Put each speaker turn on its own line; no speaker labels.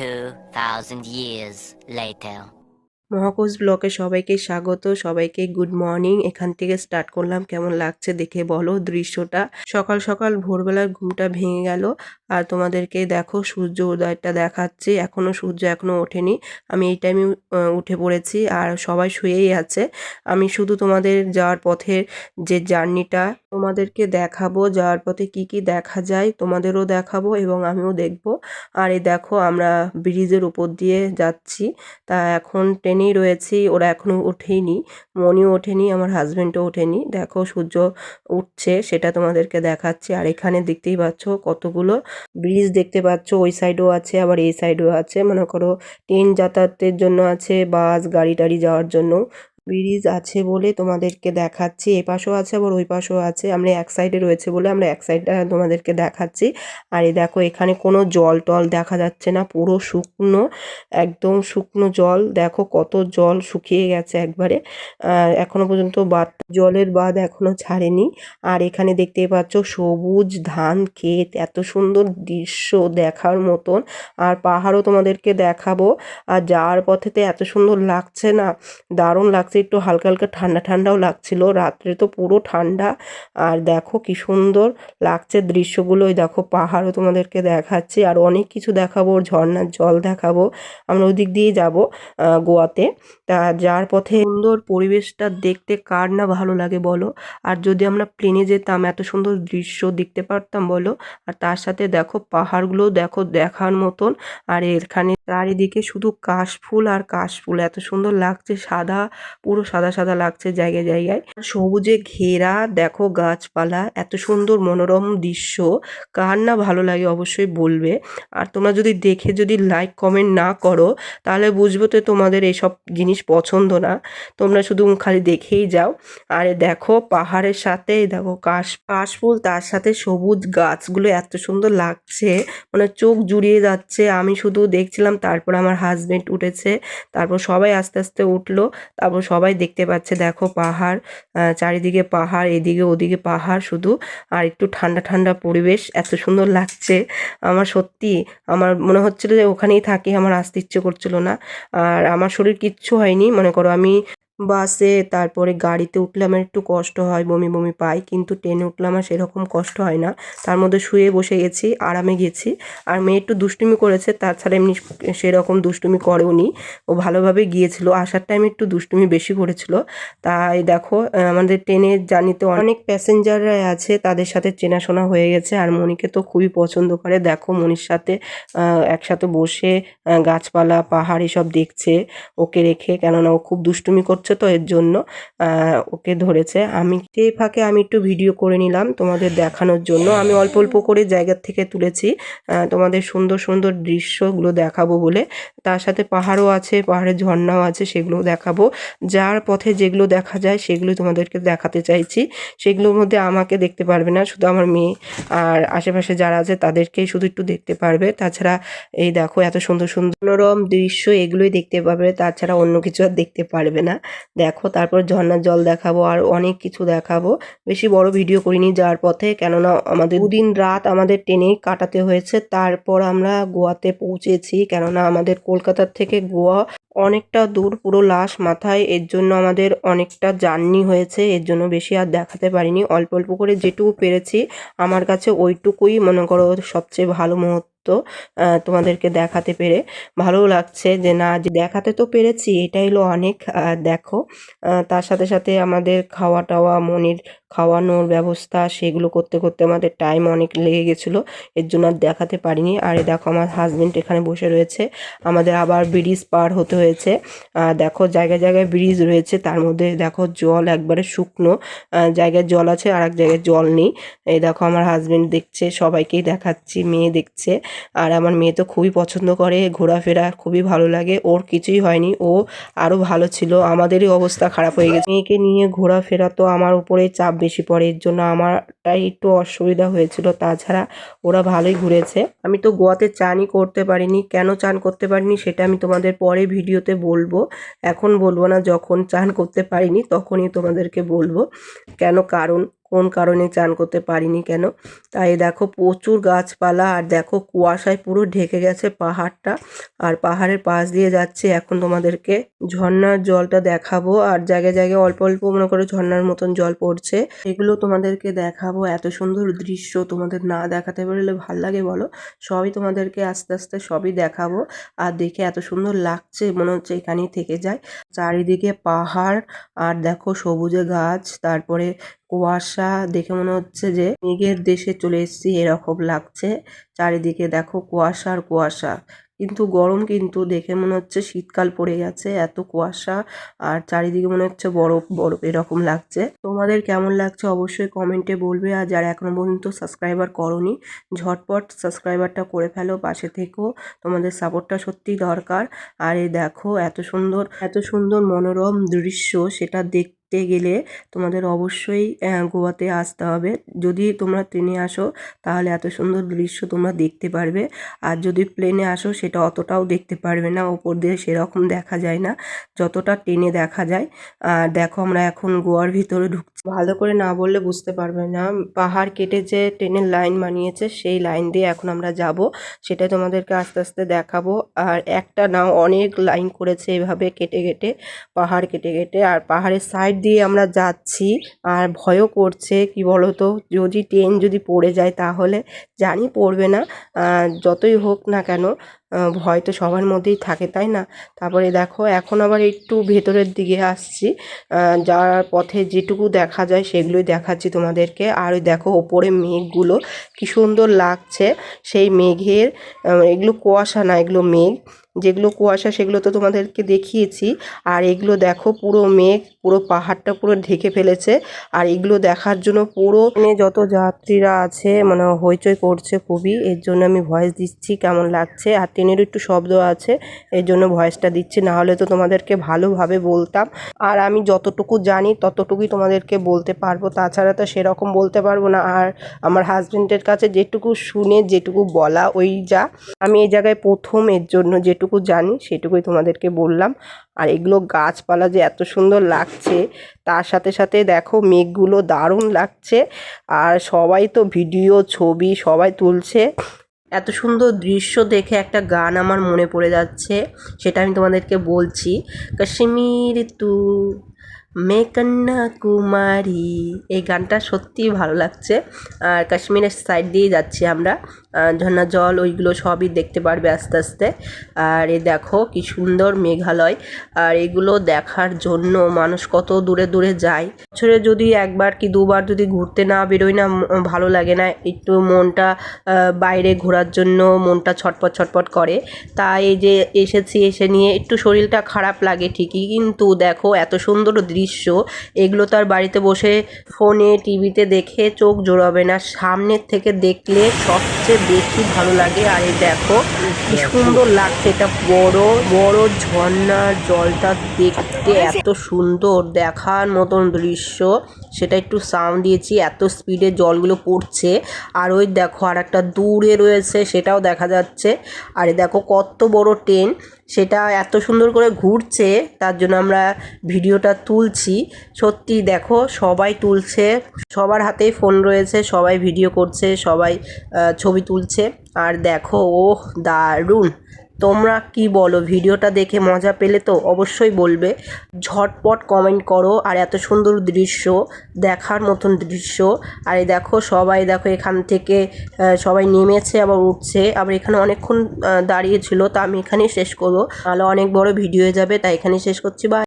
2,000 years later.
মহাকোষ ব্লকে সবাইকে স্বাগত সবাইকে গুড মর্নিং এখান থেকে স্টার্ট করলাম। কেমন লাগছে দেখে বলো দৃশ্যটা। সকাল সকাল ভোরবেলার ঘুমটা ভেঙে গেল। আর তোমাদেরকে দেখো সূর্য উদয়টা দেখাচ্ছি এখনও সূর্য এখনও ওঠেনি। আমি এই টাইমে উঠে পড়েছি আর সবাই শুয়েই আছে। আমি শুধু তোমাদের যাওয়ার পথের যে জার্নিটা তোমাদেরকে দেখাবো, যাওয়ার পথে কি কি দেখা যায় তোমাদেরও দেখাবো এবং আমিও দেখব। আর এই দেখো আমরা ব্রিজের উপর দিয়ে যাচ্ছি। তা এখন ট্রেনেই রয়েছি, ওরা এখনও ওঠেনি মনিও ওঠেনি, আমার হাজব্যান্ডও ওঠেনি। দেখো সূর্য উঠছে, সেটা তোমাদেরকে দেখাচ্ছি। আর এখানে দেখতেই পাচ্ছ কতগুলো ব্রিজ দেখতে পাচ্ছ, ওই সাইডেও আছে, আবার এই সাইডেও আছে। মনে করো ট্রেন যাতায়াতের জন্য আছে বাস গাড়ি টাড়ি যাওয়ার জন্য। ব্রিজ আছে বলে তোমাদেরকে দেখাচ্ছি। এ পাশেও আছে আবার ওই পাশেও আছে। আমরা এক সাইডে রয়েছে বলে আমরা এক সাইডটা তোমাদেরকে দেখাচ্ছি। আর এই দেখো, এখানে কোনো জল টল দেখা যাচ্ছে না। পুরো শুকনো, একদম শুকনো জল। দেখো কত জল শুকিয়ে গেছে একবারে। এখনও পর্যন্ত বাদ জলের বাদ এখনও ছাড়েনি। আর এখানে দেখতেই পাচ্ছ সবুজ ধান ক্ষেত। এত সুন্দর দৃশ্য দেখার মতন। আর পাহাড়ও তোমাদেরকে দেখাবো। আর যাওয়ার পথেতে এত সুন্দর লাগছে না। দারুণ লাগছে। একটু হালকা হালকা ঠান্ডা ঠান্ডাও লাগছিল। রাত্রে তো পুরো ঠান্ডা। আর দেখো কি সুন্দর লাগছে দৃশ্যগুলো। ওই দেখো পাহাড়ও তোমাদেরকে দেখাচ্ছি। আর অনেক কিছু দেখাবো ঝর্ণার জল দেখাবো। আমরা ওই দিক দিয়ে যাব গোয়াতে। তা যার পথে সুন্দর পরিবেশটা দেখতে কার না ভালো লাগে বলো? আর যদি আমরা প্লেনে যেতাম, এত সুন্দর দৃশ্য দেখতে পারতাম বলো? আর তার সাথে দেখো পাহাড়গুলো দেখো দেখার মতন। আর এখানে চারিদিকে শুধু কাশফুল আর কাশফুল। এত সুন্দর লাগছে সাদা পুরো সাদা সাদা লাগছে জায়গায় জায়গায়। সবুজে ঘেরা, দেখো গাছপালা, এত সুন্দর মনোরম দৃশ্য। কার না ভালো লাগে অবশ্যই বলবে। আর তোমরা যদি দেখে যদি লাইক কমেন্ট না করো, তাহলে বুঝব তো তোমাদের এইসব জিনিস পছন্দ না। তোমরা শুধু খালি দেখেই যাও। আর দেখো পাহাড়ের সাথে দেখো কাশ, কাশফুল, তার সাথে সবুজ গাছগুলো এত সুন্দর লাগছে। মানে চোখ জুড়িয়ে যাচ্ছে। আমি শুধু দেখছিলাম, তারপর আমার হাজবেন্ড উঠেছে। তারপর সবাই আস্তে আস্তে উঠল। তারপর সবাই দেখতে পাচ্ছে, দেখো পাহাড় চারিদিকে পাহাড়, এদিকে ওদিকে পাহাড় শুধু, আর একটু ঠান্ডা ঠান্ডা পরিবেশ, এত সুন্দর লাগছে। আমার সত্যি, আমার মনে হচ্ছিল যে ওখানেই থাকি, আমার আসতে ইচ্ছে করছিল না। আর আমার শরীর কিচ্ছু হয়নি, মনে করো আমি বাসে, তারপরে গাড়িতে উঠলে আমার একটু কষ্ট হয়, বমি বমি পাই। কিন্তু ট্রেনে উঠলে আমার সেরকম কষ্ট হয় না। তার মধ্যে শুয়ে বসে গেছি, আরামে গেছি। আর মেয়ে একটু দুষ্টুমি করেছে, তাছাড়া এমনি সেরকম দুষ্টুমি করেওনি। ও ভালোভাবে গিয়েছিল, আসার টাইমে একটু দুষ্টুমি বেশি করেছিল। তাই দেখো আমাদের ট্রেনের জার্নিতে অনেক প্যাসেঞ্জাররাই আছে, তাদের সাথে চেনাশোনা হয়ে গেছে। আর মনিকে তো খুবই পছন্দ করে। দেখো, মনির সাথে একসাথে বসে গাছপালা, পাহাড় এসব দেখছে, ওকে রেখে। কেননা ও খুব দুষ্টুমি করছে তো এর জন্য ওকে ধরেছে। আমি সেই ফাঁকে আমি একটু ভিডিও করে নিলাম তোমাদের দেখানোর জন্য। আমি অল্প অল্প করে জায়গার থেকে তুলেছি। তোমাদের সুন্দর সুন্দর দৃশ্যগুলো দেখাবো বলে। তার সাথে পাহাড়ও আছে, পাহাড়ের ঝর্ণাও আছে, সেগুলোও দেখাবো। যার পথে যেগুলো দেখা যায় সেগুলো তোমাদেরকে দেখাতে চাইছি। সেগুলোর মধ্যে আমাকে দেখতে পারবে না, শুধু আমার মেয়ে। আর আশেপাশে যারা আছে, তাদেরকেই শুধু একটু দেখতে পারবে। তাছাড়া এই দেখো, এত সুন্দর সুন্দর মনোরম দৃশ্য, এগুলোই দেখতে পাবে। তাছাড়া অন্য কিছু আর দেখতে পারবে না। দেখো, তারপর ঝর্ণার জল দেখাবো আর অনেক কিছু দেখাবো। বেশি বড় ভিডিও করিনি যাওয়ার পথে, কেননা আমাদের দুদিন রাত আমাদের ট্রেনেই কাটাতে হয়েছে। তারপর আমরা গোয়াতে পৌঁছেছি, কেননা আমাদের কলকাতার থেকে গোয়া অনেকটা দূর, পুরো লাশ মাথায়। এর জন্য আমাদের অনেকটা জার্নি হয়েছে, এর জন্য বেশি আর দেখাতে পারিনি। অল্প অল্প করে যেটুকু পেরেছি, আমার কাছে ওইটুকুই মনে করো সবচেয়ে ভালো মুহূর্ত। আহ, তোমাদেরকে দেখাতে পেরে ভালো লাগছে যে না যে দেখাতে তো পেরেছি এটাই হলো অনেক দেখো। তার সাথে সাথে আমাদের খাওয়া টাওয়া মনির খাওয়ানোর ব্যবস্থা সেগুলো করতে করতে আমাদের টাইম অনেক লেগে গেছিল এর জন্য আর দেখাতে পারিনি। আর এই দেখো আমার হাজবেন্ড এখানে বসে রয়েছে আমাদের আবার ব্রিজ পার হতে হয়েছে। দেখো জায়গায় জায়গায় ব্রিজ রয়েছে তার মধ্যে দেখো জল একবারে শুকনো জায়গায় জল আছে আর এক জায়গায় জল নেই। এই দেখো আমার হাজবেন্ড দেখছে সবাইকেই দেখাচ্ছি মেয়ে দেখছে। আর আমার মেয়ে তো খুবই পছন্দ করে, ঘোরাফেরা খুবই ভালো লাগে, ওর কিছুই হয়নি, ও আরও ভালো ছিল, আমাদেরই অবস্থা খারাপ হয়ে গেছে। মেয়েকে নিয়ে ঘোরাফেরা তো আমার উপরে চাপ বেশি পড়ে, এর জন্য আমার ঘাটটায় একটু অসুবিধা হয়েছিল। তাছাড়া ওরা ভালোই ঘুরেছে। আমি তো গোয়াতে চানই করতে পারিনি। কেন চান করতে পারিনি সেটা আমি তোমাদের পরে ভিডিওতে বলব। এখন বলব না, যখন চান করতে পারিনি তখনই তোমাদেরকে বলব। কেন, কারণ, কোন কারণে চান করতে পারিনি কেন? তাই দেখো, প্রচুর গাছপালা আর দেখো, কুয়াশায় পুরো ঢেকে গেছে পাহাড়টা। আর পাহাড়ের পাশ দিয়ে যাচ্ছে। এখন তোমাদেরকে ঝর্ণার জলটা দেখাবো। আর জায়গায় জায়গায় অল্প অল্প মনে করে ঝর্নার মতন জল পড়ছে। এগুলো তোমাদেরকে দেখাবো, এত সুন্দর দৃশ্য তোমাদের না দেখাতে পারলে ভালো লাগে বলো? সবই তোমাদেরকে আস্তে আস্তে সবই দেখাবো। আর দেখে এত সুন্দর লাগছে, মনে হচ্ছে এখানেই থেকে যায়। চারিদিকে পাহাড়, আর দেখো সবুজে গাছ, তারপরে কুয়াশা, দেখে মনে হচ্ছে যে মেঘের দেশে চলে এসেছি, এরকম লাগছে। চারিদিকে দেখো কুয়াশা আর কুয়াশা। কিন্তু গরম কিন্তু দেখে মনে হচ্ছে শীতকাল পড়ে গেছে, এত কুয়াশা আর চারিদিকে মনে হচ্ছে বরফ বরফ এরকম লাগছে। তোমাদের কেমন লাগছে অবশ্যই কমেন্টে বলবে। আর যারা এখনও পর্যন্ত সাবস্ক্রাইবার করনি, ঝটপট সাবস্ক্রাইবারটা করে ফেলো, পাশে থেকেও তোমাদের সাপোর্টটা সত্যিই দরকার। আর এই দেখো, এত সুন্দর এত সুন্দর মনোরম দৃশ্য, সেটা দেখতে গেলে তোমাদের অবশ্যই গোয়াতে আসতে হবে। যদি তোমরা ট্রেনে আসো, তাহলে এত সুন্দর দৃশ্য তোমরা দেখতে পারবে। আর যদি প্লেনে আসো, সেটা অতটাও দেখতে পারবে না। ওপর দিয়ে সেরকম দেখা যায় না। যতটা ট্রেনে দেখা যায় আর দেখো আমরা এখন গোয়ার ভিতরে ঢুকছি। ভালো করে না বললে বুঝতে পারবে না। পাহাড় কেটে যে ট্রেনের লাইন বানিয়েছে, সেই লাইন দিয়ে এখন আমরা যাব। সেটা তোমাদেরকে আস্তে আস্তে দেখাবো। আর একটা না অনেক লাইন করেছে এভাবে কেটে কেটে, পাহাড় কেটে কেটে। আর পাহাড়ের সাইড দিয়ে আমরা যাচ্ছি আর ভয়ও করছে, কি বলতো? যদি ট্রেন যদি পড়ে যায় তাহলে জানি পড়বে না। যতই হোক না কেন ভয় তো সবার মধ্যেই থাকে, তাই না? তারপরে দেখো, এখন আবার একটু ভেতরের দিকে আসছি। যাওয়ার পথে যেটুকু দেখা যায় সেগুলোই দেখাচ্ছি তোমাদেরকে। আর ওই দেখো, ওপরে মেঘগুলো কি সুন্দর লাগছে। সেই মেঘের এগুলো কুয়াশা না, এগুলো মেঘ। যেগুলো কুয়াশা, সেগুলো তো তোমাদেরকে দেখিয়েছি। আর এগুলো দেখো, পুরো মেঘ, পুরো পাহাড়টা পুরো ঢেকে ফেলেছে। আর এগুলো দেখার জন্য পুরো ট্রেনে যত যাত্রীরা আছে মানে হইচই করছে খুবই, এর জন্য আমি ভয়েস দিচ্ছি, কেমন লাগছে? আর ট্রেনের একটু শব্দ আছে, এর জন্য ভয়েসটা দিচ্ছি, না হলে তো তোমাদেরকে ভালোভাবে বলতাম। আর আমি যতটুকু জানি, ততটুকুই তোমাদেরকে বলতে পারব। তাছাড়া তো সেরকম বলতে পারব না। আর আমার হাজবেন্ডের কাছে যেটুকু শুনে, যেটুকু বলা, ওই যা। আমি এই জায়গায় প্রথম, এর জন্য যেটুকু জানি, সেটুকুই তোমাদেরকে বললাম। আর এগুলো গাছপালা যে এত সুন্দর লাগছে, তার সাথে সাথে দেখো মেঘগুলো দারুণ লাগছে। আর সবাই তো ভিডিও, ছবি সবাই তুলছে। এত সুন্দর দৃশ্য দেখে একটা গান আমার মনে পড়ে যাচ্ছে, সেটা আমি তোমাদেরকে বলছি। কাশ্মীর তু মে কন্যাকুমারী এই গানটা সত্যিই ভালো লাগছে। আর কাশ্মীরের সাইড দিয়ে যাচ্ছি আমরা। আহ, ঝর্ণা জল ওইগুলো সবই দেখতে পারবে আস্তে আস্তে। আর এ দেখো কি সুন্দর মেঘালয়। আর এগুলো দেখার জন্য মানুষ কত দূরে দূরে যায়। বছরে যদি একবার কি দুবার যদি ঘুরতে না বেরোয় না ভালো লাগে না। একটু মনটা বাইরে ঘোরার জন্য মনটা ছটপট ছটপট করে। তাই যে এসেছি এসে নিয়ে একটু শরীরটা খারাপ লাগে ঠিকই কিন্তু দেখো এত সুন্দর দৃশ্য। এগুলো তো আর বাড়িতে বসে ফোনে টিভিতে দেখে চোখ জোড়াবে না। সামনের থেকে দেখলে সবচেয়ে বেশি ভালো লাগে। আর এই দেখো কি সুন্দর লাগছে এটা বড় বড় ঝর্ণার জলটা দেখতে। এত সুন্দর দেখার মতন দৃশ্য। সেটা একটু সাউন্ড দিয়েছি, এত স্পিডে জলগুলো পড়ছে। আর ওই দেখো আর একটা দূরে রয়েছে, সেটাও দেখা যাচ্ছে। আর দেখো, কত বড় ট্রেন সেটা এত সুন্দর করে ঘুরছে, তার জন্য আমরা ভিডিওটা তুলছি। সত্যি দেখো, সবাই তুলছে, সবার হাতেই ফোন রয়েছে, সবাই ভিডিও করছে, সবাই ছবি তুলছে। আর দেখো, ওহ, দারুণ! তোমরা কি বলো? ভিডিওটা দেখে মজা পেলে তো অবশ্যই বলবে। ঝটপট কমেন্ট করো আর এত সুন্দর দৃশ্য, দেখার মতন দৃশ্য। আর এই দেখো, সবাই দেখো এখান থেকে সবাই নেমেছে, আবার উঠছে। আবার এখানে অনেকক্ষণ দাঁড়িয়েছিল তা আমি এখানেই শেষ করব। তাহলে অনেক বড় ভিডিও হয়ে যাবে, তাই এখানেই শেষ করছি। বা